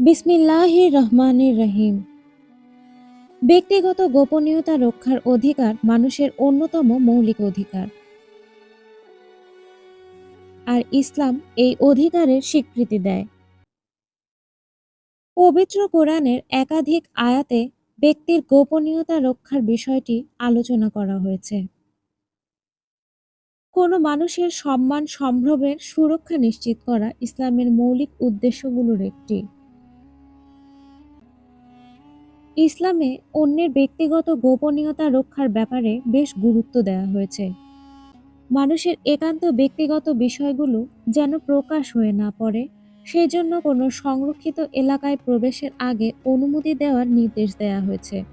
বিসমিল্লাহির রহমানির রহিম। ব্যক্তিগত গোপনীয়তা রক্ষার অধিকার মানুষের অন্যতম মৌলিক অধিকার। আর ইসলাম এই অধিকারের স্বীকৃতি দেয়। পবিত্র কোরআনের একাধিক আয়াতে ব্যক্তির গোপনীয়তা রক্ষার বিষয়টি আলোচনা করা হয়েছে। কোনো মানুষের সম্মান সম্ভ্রমের সুরক্ষা নিশ্চিত করা ইসলামের মৌলিক উদ্দেশ্যগুলোর একটি। ইসলামে অন্যের ব্যক্তিগত গোপনীয়তা রক্ষার ব্যাপারে বেশ গুরুত্ব দেওয়া হয়েছে। মানুষের একান্ত ব্যক্তিগত বিষয়গুলো যেন প্রকাশ হয়ে না পড়ে সেই জন্য কোনো সংরক্ষিত এলাকায় প্রবেশের আগে অনুমতি দেওয়ার নির্দেশ দেওয়া হয়েছে।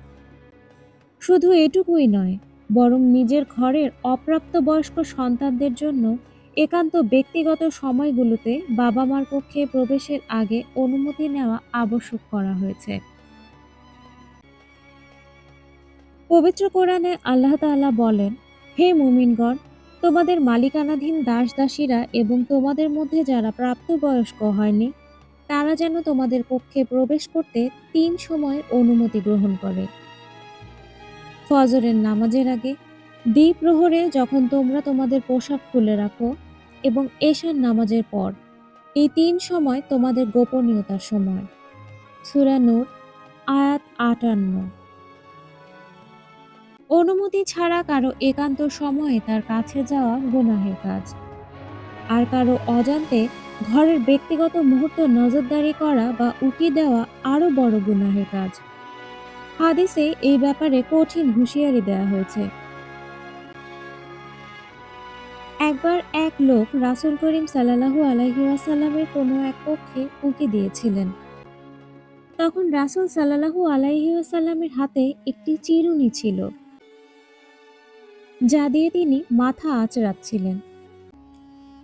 শুধু এটুকুই নয়, বরং নিজের ঘরের অপ্রাপ্তবয়স্ক সন্তানদের জন্য একান্ত ব্যক্তিগত সময়গুলোতে বাবা মার পক্ষে প্রবেশের আগে অনুমতি নেওয়া আবশ্যক করা হয়েছে। পবিত্র কোরআনে আল্লাহ তাআলা বলেন, হে মুমিনগণ, তোমাদের মালিকানাধীন দাস দাসীরা এবং তোমাদের মধ্যে যারা প্রাপ্তবয়স্ক হয়নি, তারা যেন তোমাদের পক্ষে প্রবেশ করতে তিন সময় অনুমতি গ্রহণ করে। ফজরের নামাজের আগে দ্বীপ প্রহরে যখন তোমরা তোমাদের পোশাক খুলে রাখো এবং এশার নামাজের পর, এই তিন সময় তোমাদের গোপনীয়তার সময়। সূরা নূর, আয়াত আটান্ন। অনুমতি ছাড়া কারও একান্ত সময়ে তার কাছে যাওয়া গুনাহের কাজ। আর কারও অজান্তে ঘরের ব্যক্তিগত মুহূর্ত নজরদারি করা বা উকি দেওয়া আরও বড় গুনাহের কাজ। হাদিসে এই ব্যাপারে কঠিন হুঁশিয়ারি দেওয়া হয়েছে। একবার এক লোক রাসুল করিম সাল্লাহু আলাইহি ওয়াসাল্লামের কোনো এক পক্ষে উকি দিয়েছিলেন। তখন রাসুল সাল্লাহু আলাইহি ওয়াসাল্লামের হাতে একটি চিরুনি ছিল। যা দিয়ে তিনি মাথা আঁচড়াচ্ছিলেন।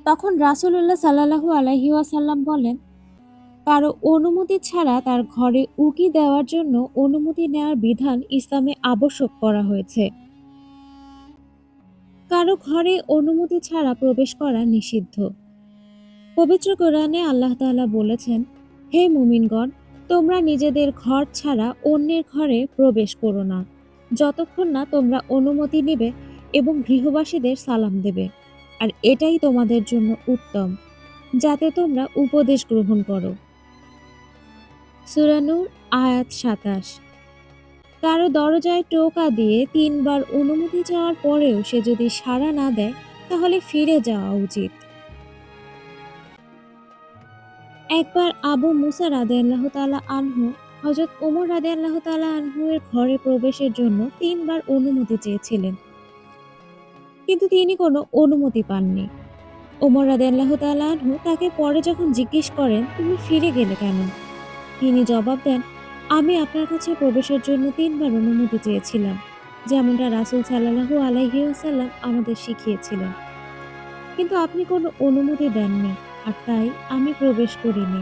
তখন রাসুলুল্লাহ সাল্লাহু আলাইহি ওয়াসাল্লাম বলেন, কারও অনুমতি ছাড়া তার ঘরে উকি দেওয়ার জন্য অনুমতি নেওয়ার বিধান ইসলামে আবশ্যক করা হয়েছে। কারও ঘরে অনুমতি ছাড়া প্রবেশ করা নিষিদ্ধ। পবিত্র কোরআনে আল্লাহ তাআলা বলেছেন, হে মুমিনগণ, তোমরা নিজেদের ঘর ছাড়া অন্যের ঘরে প্রবেশ করো না। যতক্ষণ না তোমরা অনুমতি নেবে এবং গৃহবাসীদের সালাম দেবে। আর এটাই তোমাদের জন্য উত্তম, যাতে তোমরা উপদেশ গ্রহণ করো। সুরানুর আয়াত সাতাশ। কারও দরজায় টোকা দিয়ে তিনবার অনুমতি চাওয়ার পরেও সে যদি সাড়া না দেয়, তাহলে ফিরে যাওয়া উচিত। একবার আবু মুসা রাদে আল্লাহ তালা আনহু হজরত ওমর রাদে আল্লাহ তালা আনহু এর ঘরে প্রবেশের জন্য তিনবার অনুমতি চেয়েছিলেন। কিন্তু তিনি কোনো অনুমতি পাননি। ওমর রাদে আল্লাহ তালা আনহু তাকে পরে যখন জিজ্ঞেস করেন, তুমি ফিরে গেলে কেন? তিনি জবাব দেন, আমি আপনার কাছে প্রবেশের জন্য তিনবার অনুমতি চেয়েছিলাম, যেমনটা রাসুল সাল্লাহু আলাইহিউসাল্লাম আমাদের শিখিয়েছিলেন। কিন্তু আপনি কোনো অনুমতি দেননি, আর তাই আমি প্রবেশ করিনি।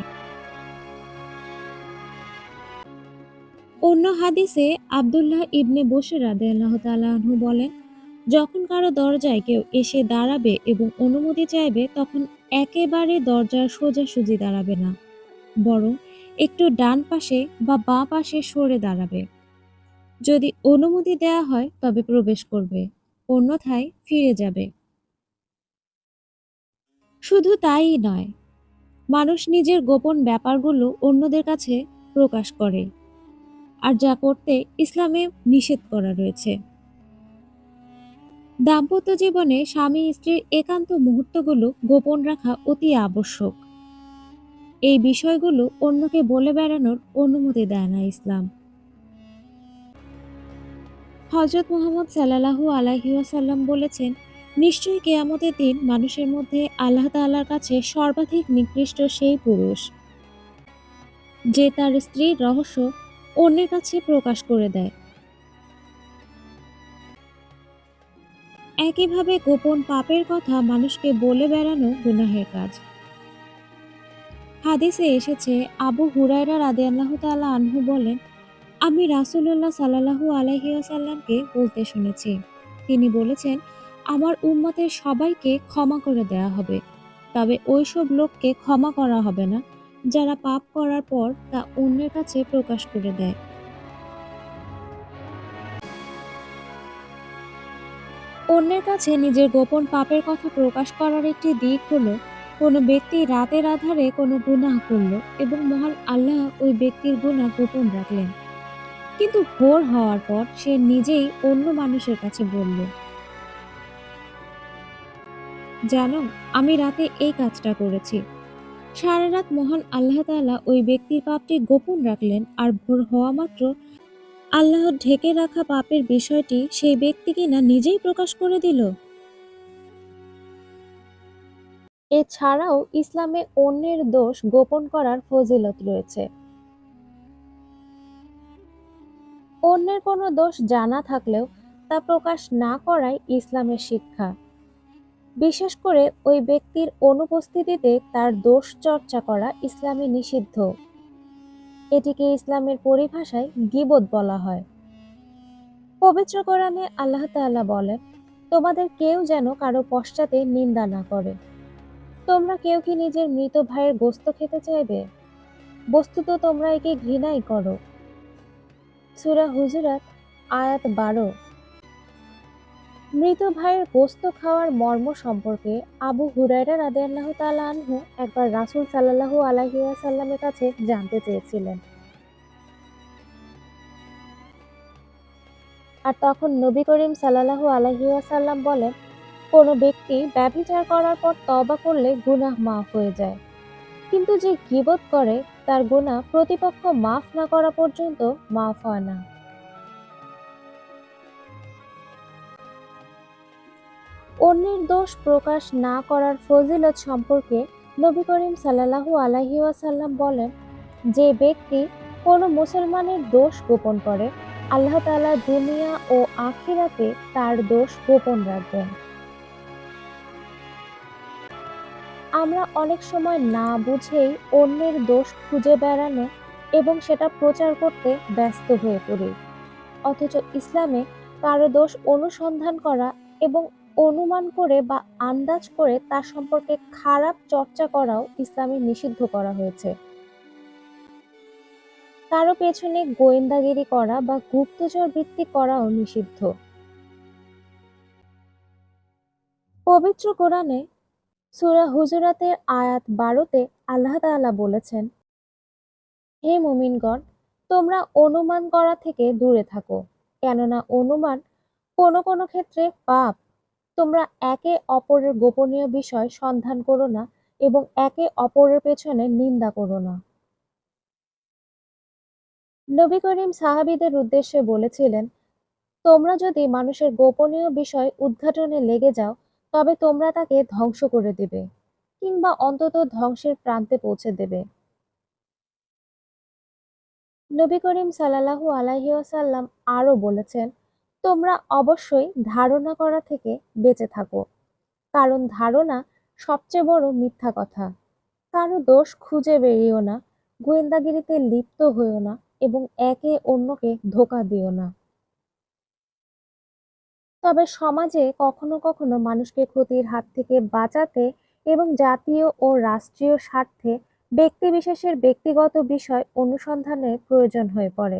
অন্য হাদিসে আবদুল্লাহ ইবনে বসে রাদে আল্লাহ তালাহু বলেন যখন কারও দরজায় কেউ এসে দাঁড়াবে এবং অনুমতি চাইবে, তখন একেবারে দরজার সোজাসুজি দাঁড়াবে না, বরং একটু ডান পাশে বা বাঁ পাশে সরে দাঁড়াবে। যদি অনুমতি দেওয়া হয়, তবে প্রবেশ করবে, অন্যথায় ফিরে যাবে। শুধু তাই নয়, মানুষ নিজের গোপন ব্যাপারগুলো অন্যদের কাছে প্রকাশ করে, আর যা করতে ইসলামে নিষেধ করা রয়েছে। দাম্পত্য জীবনে স্বামী স্ত্রীর একান্ত মুহূর্তগুলো গোপন রাখা অতি আবশ্যক। এই বিষয়গুলো অন্যকে বলে বেড়ানোর অনুমতি দেয় না ইসলাম। হজরত মোহাম্মদ সাল্লাহু আলাহি ওয়াসাল্লাম বলেছেন, নিশ্চয়ই কেয়ামতের দিন মানুষের মধ্যে আল্লাহ তাল্লার কাছে সর্বাধিক নিকৃষ্ট সেই পুরুষ, যে তার স্ত্রীর রহস্য অন্যের কাছে প্রকাশ করে দেয়। একইভাবে গোপন পাপের কথা মানুষকে বলে বেড়ানো গুনাহের কাজ। হাদিসে এসেছে, আবু হুরায়রা রাদে আল্লাহ তাল্লাহ আনহু বলেন, আমি রাসুল্লাহ সাল্লাহু আলহিয়াসাল্লামকে বলতে শুনেছি। তিনি বলেছেন, আমার উম্মতের সবাইকে ক্ষমা করে দেয়া হবে। তবে ওইসব লোককে ক্ষমা করা হবে না। যারা পাপ করার পর তা অন্যের কাছে প্রকাশ করে দেয়। অন্যের কাছে নিজের গোপন পাপের কথা প্রকাশ করার একটি দিক হলো, কোনো ব্যক্তি রাতের আধারে কোনো গুনাহ করল এবং মহান আল্লাহ ওই ব্যক্তির গুনাহ গোপন রাখলেন। কিন্তু ভোর হওয়ার পর সে নিজেই অন্য মানুষের কাছে বলল, জানো, আমি রাতে এই কাজটা করেছি। সারা রাত মহান আল্লাহ তাআলা ওই ব্যক্তির পাপটি গোপন রাখলেন আর ভোর হওয়া মাত্র আল্লাহর ঢেকে রাখা পাপের বিষয়টি সেই ব্যক্তি কিনা নিজেই প্রকাশ করে দিল। এছাড়াও ইসলামে অন্যের দোষ গোপন করার ফজিলত রয়েছে। অন্যের কোনো দোষ জানা থাকলেও তা প্রকাশ না করাই ইসলামের শিক্ষা। বিশেষ করে ওই ব্যক্তির অনুপস্থিতিতে তার দোষ চর্চা করা ইসলামে নিষিদ্ধ। এটিকে ইসলামের পরিভাষায় গিবত বলা হয়। পবিত্র কোরআনে আল্লাহ তাল্লাহ বলেন, তোমাদের কেউ যেন কারও পশ্চাতে নিন্দা না করে। তোমরা কেউ কি নিজের মৃত ভাইয়ের গোস্ত খেতে চাইবে? বস্তুত তোমরা একে ঘৃণাই করো। সুরা হুজরাত আয়াত বারো। মৃত ভাইয়ের গোস্ত খাওয়ার মর্ম সম্পর্কে আবু হুরায়রা রাদিয়াল্লাহু তাআলা আনহু একবার রাসূল সাল্লাল্লাহু আলাইহি ওয়াসাল্লামের কাছে জানতে চেয়েছিলেন। আর তখন নবী করিম সাল্লাল্লাহু আলাইহি ওয়াসাল্লাম বলেন, কোনো ব্যক্তি ব্যভিচার করার পর তওবা করলে গুনাহ মাফ হয়ে যায়। কিন্তু যে গীবত করে, তার গুনাহ প্রতিপক্ষ মাফ না করা পর্যন্ত মাফ হয় না। অন্যের দোষ প্রকাশ না করার ফজিলত সম্পর্কে নবী করিম সাল্লাল্লাহু আলাইহি ওয়াসাল্লাম বলেন, যে ব্যক্তি কোনো মুসলমানের দোষ গোপন করে, আল্লাহ তাআলা দুনিয়া ও আখিরাতে তার দোষ গোপন রাখবেন। আমরা অনেক সময় না বুঝেই অন্যের দোষ খুঁজে বেড়ানো এবং সেটা প্রচার করতে ব্যস্ত হয়ে পড়ি। অথচ ইসলামে কারও দোষ অনুসন্ধান করা এবং অনুমান করে বা আন্দাজ করে তার সম্পর্কে খারাপ চর্চা করাও ইসলামে নিষিদ্ধ করা হয়েছে। কারও পেছনে গোয়েন্দাগিরি করা বা গুপ্তচর বৃত্তি করাও নিষিদ্ধ। পবিত্র কোরআনে সূরা হুজুরাতের আয়াত বারোতে আল্লাহ তাআলা বলেছেন, হে মুমিনগণ, তোমরা অনুমান করা থেকে দূরে থাকো, কেননা অনুমান কোনো কোনো ক্ষেত্রে পাপ তোমরা একে অপরের গোপনীয় বিষয় সন্ধান করো না এবং একে অপরের পেছনে নিন্দা করো না। নবী করিম সাহাবীদের উদ্দেশ্যে বলেছিলেন, তোমরা যদি মানুষের গোপনীয় বিষয় উদ্ঘাটনে লেগে যাও, তবে তোমরা তাকে ধ্বংস করে দেবে কিংবা অন্তত ধ্বংসের প্রান্তে পৌঁছে দেবে। নবী করিম সাল্লাল্লাহু আলাইহি ওয়াসাল্লাম আরও বলেছেন তোমরা অবশ্যই ধারণা করা থেকে বেঁচে থাকো। কারণ ধারণা সবচেয়ে বড় মিথ্যা কথা। কারও দোষ খুঁজে বেরিও না, গোয়েন্দাগিরিতে লিপ্ত হইও না এবং একে অন্যকে ধোকা দিও না। তবে সমাজে কখনো কখনো মানুষকে ক্ষতির হাত থেকে বাঁচাতে এবং জাতীয় ও রাষ্ট্রীয় স্বার্থে ব্যক্তিবিশেষের ব্যক্তিগত বিষয় অনুসন্ধানের প্রয়োজন হয়ে পড়ে।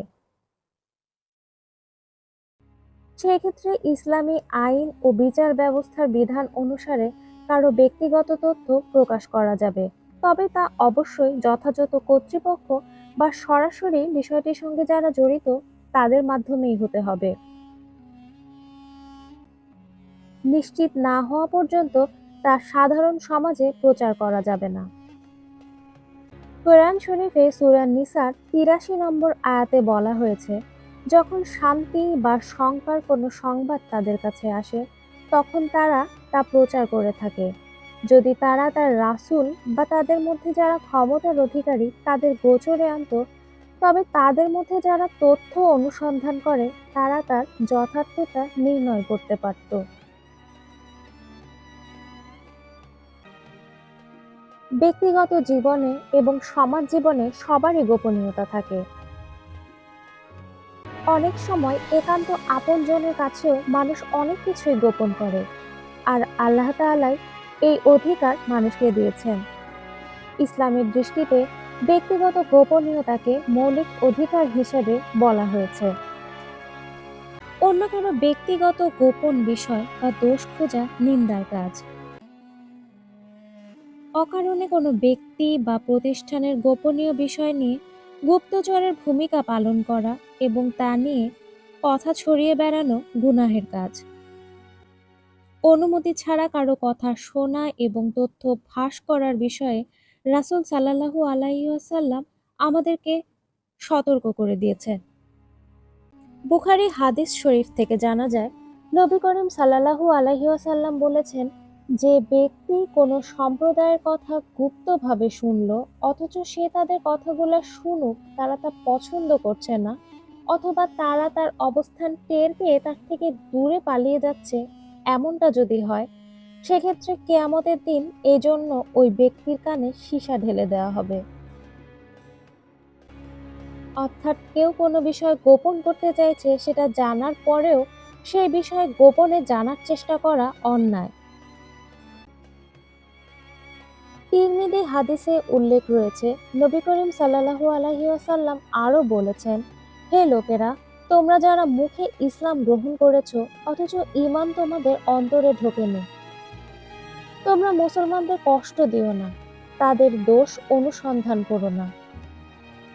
সেক্ষেত্রে ইসলামী আইন ও বিচার ব্যবস্থার বিধান অনুসারে কারও ব্যক্তিগত তথ্য প্রকাশ করা যাবে। তবে তা অবশ্যই যথাযথ কর্তৃপক্ষ বা সরাসরি বিষয়টির সঙ্গে যারা জড়িত, তাদের মাধ্যমেই হতে হবে। নিশ্চিত না হওয়া পর্যন্ত তা সাধারণ সমাজে প্রচার করা যাবে না। কোরআন শরীফে সুরান নিসার তিরাশি নম্বর আয়াতে বলা হয়েছে যখন শান্তি বা শঙ্কার কোনো সংবাদ তাদের কাছে আসে, তখন তারা তা প্রচার করে থাকে। যদি তারা তার রাসূল বা তাদের মধ্যে যারা ক্ষমতার অধিকারী তাদের গোচরে আনত, তবে তাদের মধ্যে যারা তথ্য অনুসন্ধান করে, তারা তার যথার্থতা নির্ণয় করতে পারত। ব্যক্তিগত জীবনে এবং সমাজ জীবনে সবারই গোপনীয়তা থাকে। অনেক সময় একান্ত আপনজনের কাছেও মানুষ অনেক কিছুই গোপন করে। আর আল্লাহ তাআলাই এই অধিকার মানুষকে দিয়েছেন। ইসলামের দৃষ্টিতে ব্যক্তিগত গোপনীয়তাকে মৌলিক অধিকার হিসেবে বলা হয়েছে। অন্য কোনো ব্যক্তিগত গোপন বিষয় বা দোষ খোঁজা নিন্দার কাজ। অকারণে কোনো ব্যক্তি বা প্রতিষ্ঠানের গোপনীয় বিষয় নিয়ে গুপ্তচরের ভূমিকা পালন করা এবং তা নিয়ে কথা ছড়িয়ে বেড়ানো গুনাহের কাজ। অনুমতি ছাড়া কারও কথা শোনা এবং তথ্য ফাঁস করার বিষয়ে রাসূল সাল্লাহু আলাইহি ওয়াসাল্লাম আমাদেরকে সতর্ক করে দিয়েছেন। বুখারি হাদিস শরীফ থেকে জানা যায়, নবী করিম সাল্লাহু আলাইহি ওয়াসাল্লাম বলেছেন যে ব্যক্তি কোনো সম্প্রদায়ের কথা গুপ্তভাবে শুনল, অথচ সে তাদের কথাগুলো শুনুক, তারা তা পছন্দ করছে না, অথবা তারা তার অবস্থান টের পেয়ে তার থেকে দূরে পালিয়ে যাচ্ছে, এমনটা যদি হয়, সেক্ষেত্রে কেয়ামতের দিন এজন্য ওই ব্যক্তির কানে সীসা ঢেলে দেওয়া হবে। অর্থাৎ কেউ কোনো বিষয় গোপন করতে চাইছে, সেটা জানার পরেও সেই বিষয় গোপনে জানার চেষ্টা করা অন্যায়। তিরমিদি হাদিসে উল্লেখ রয়েছে, নবী করিম সাল্লাল্লাহু আলাইহি ওয়াসাল্লাম আরও বলেছেন, হে লোকেরা, তোমরা যারা মুখে ইসলাম গ্রহণ করেছ, অথচ ঈমান তোমাদের অন্তরে ঢোকেনি। তোমরা মুসলমানদের কষ্ট দিও না, তাদের দোষ অনুসন্ধান করো না।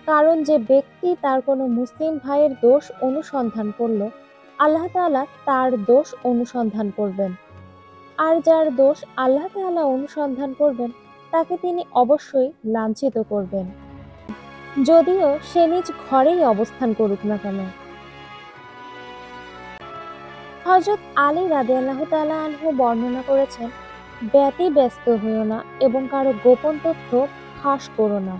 কারণ যে ব্যক্তি তার কোনো মুসলিম ভাইয়ের দোষ অনুসন্ধান করল, আল্লাহ তাআলা তার দোষ অনুসন্ধান করবেন। আর যার দোষ আল্লাহ তাআলা অনুসন্ধান করবেন তাকে তিনি অবশ্যই লাঞ্ছিত করবেন। যদিও সে নিজ ঘরেই অবস্থান করুক না কেন। হজরত আলী রাদে আল্লাহ তালা আনহু বর্ণনা করেছেন, ব্যতি ব্যস্ত হইও না এবং কারও গোপন তথ্য ফাঁস করো না।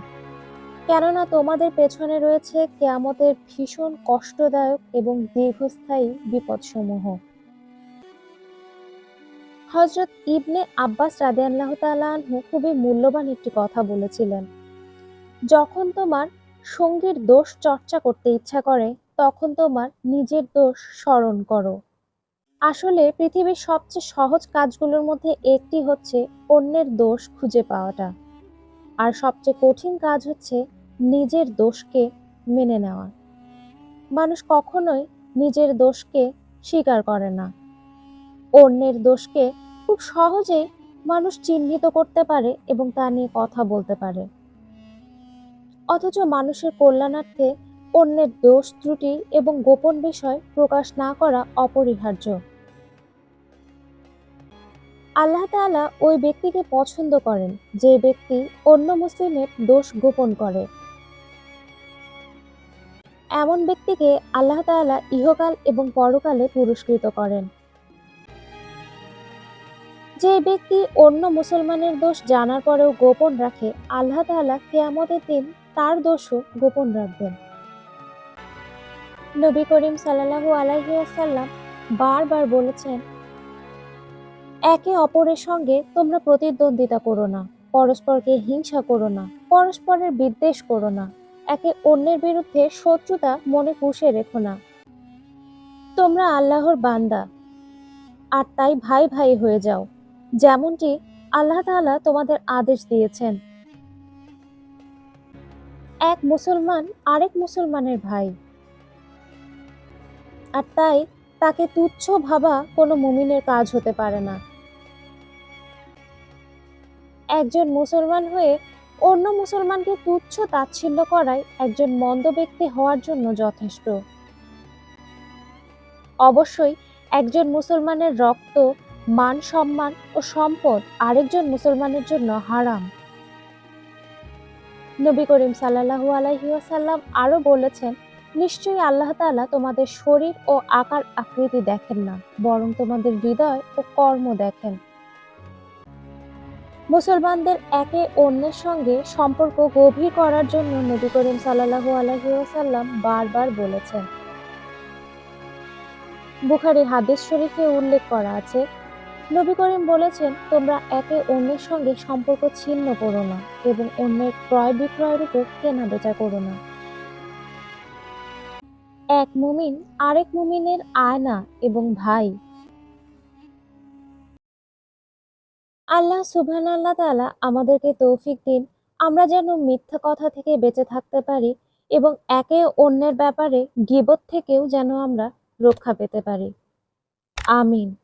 কেননা তোমাদের পেছনে রয়েছে কেয়ামতের ভীষণ কষ্টদায়ক এবং দীর্ঘস্থায়ী বিপদসমূহ। হজরত ইবনে আব্বাস রাদে আল্লাহ আনহু খুবই মূল্যবান একটি কথা বলেছিলেন। যখন তোমার সঙ্গীর দোষ চর্চা করতে ইচ্ছা করে, তখন তোমার নিজের দোষ স্মরণ করো। আসলে পৃথিবীর সবচেয়ে সহজ কাজগুলোর মধ্যে একটি হচ্ছে অন্যের দোষ খুঁজে পাওয়াটা। আর সবচেয়ে কঠিন কাজ হচ্ছে নিজের দোষকে মেনে নেওয়া। মানুষ কখনোই নিজের দোষকে স্বীকার করে না। অন্যের দোষকে খুব সহজেই মানুষ চিহ্নিত করতে পারে এবং তা নিয়ে কথা বলতে পারে। অথচ মানুষের কল্যাণার্থে অন্যের দোষ, ত্রুটি এবং গোপন বিষয় প্রকাশ না করা অপরিহার্য। আল্লাহ তাআলা ওই ব্যক্তিকে পছন্দ করেন, যে ব্যক্তি অন্য মুসলিমের দোষ গোপন করে। এমন ব্যক্তিকে আল্লাহ তাআলা ইহকাল এবং পরকালে পুরস্কৃত করেন। যে ব্যক্তি অন্য মুসলমানের দোষ জানার পরেও গোপন রাখে, আল্লাহ তাআলা কেয়ামতের দিন তার দোষও গোপন রাখবেন। নবী করিম সাল্লাল্লাহু আলাইহি ওয়াসাল্লাম বারবার বলেছেন, একে অপরের সঙ্গে তোমরা প্রতিদ্বন্দ্বিতা করো না, পরস্পরকে হিংসা করো না, পরস্পরের বিদ্বেষ করো না, একে অন্যের বিরুদ্ধে শত্রুতা মনে পুষে রেখো না। তোমরা আল্লাহর বান্দা, আর তাই ভাই ভাই হয়ে যাও। যেমনটি আল্লাহ তাআলা তোমাদের আদেশ দিয়েছেন। এক মুসলমান আরেক মুসলমানের ভাই। আর তাই তাকে তুচ্ছ ভাবা কোনো মুমিনের কাজ হতে পারে না। একজন মুসলমান হয়ে অন্য মুসলমানকে তুচ্ছ তাচ্ছিল্য করায় একজন মন্দ ব্যক্তি হওয়ার জন্য যথেষ্ট। অবশ্যই একজন মুসলমানের রক্ত মান সম্মান ও সম্পদ আরেকজন মুসলমানের জন্য হারাম। নবী করিম সাল্লাল্লাহু আলাইহি ওয়াসাল্লাম আরও বলেছেন, নিশ্চয়ই আল্লাহ তাআলা তোমাদের শরীর ও আকার আকৃতি দেখেন না, বরং তোমাদের হৃদয় ও কর্ম দেখেন। মুসলমানদের একে অন্যের সঙ্গে সম্পর্ক গভীর করার জন্য নবী করিম সাল্লাল্লাহু আলাইহি ওয়াসাল্লাম বারবার বলেছেন। বুখারি হাদিস শরীফে উল্লেখ করা আছে নবী করিম বলেছেন, তোমরা একে অন্যের সঙ্গে সম্পর্ক ছিন্ন করো না এবং অন্যের ক্রয় বিক্রয়ের উপর কেনা বেচা করো না। এক মুমিন আরেক মুমিনের আয়না এবং ভাই। আল্লাহ সুবহান আল্লাহ তাআলা আমাদেরকে তৌফিক দিন। আমরা যেন মিথ্যা কথা থেকে বেঁচে থাকতে পারি এবং একে অন্যের ব্যাপারে গিবত থেকেও যেন আমরা রক্ষা পেতে পারি। আমিন।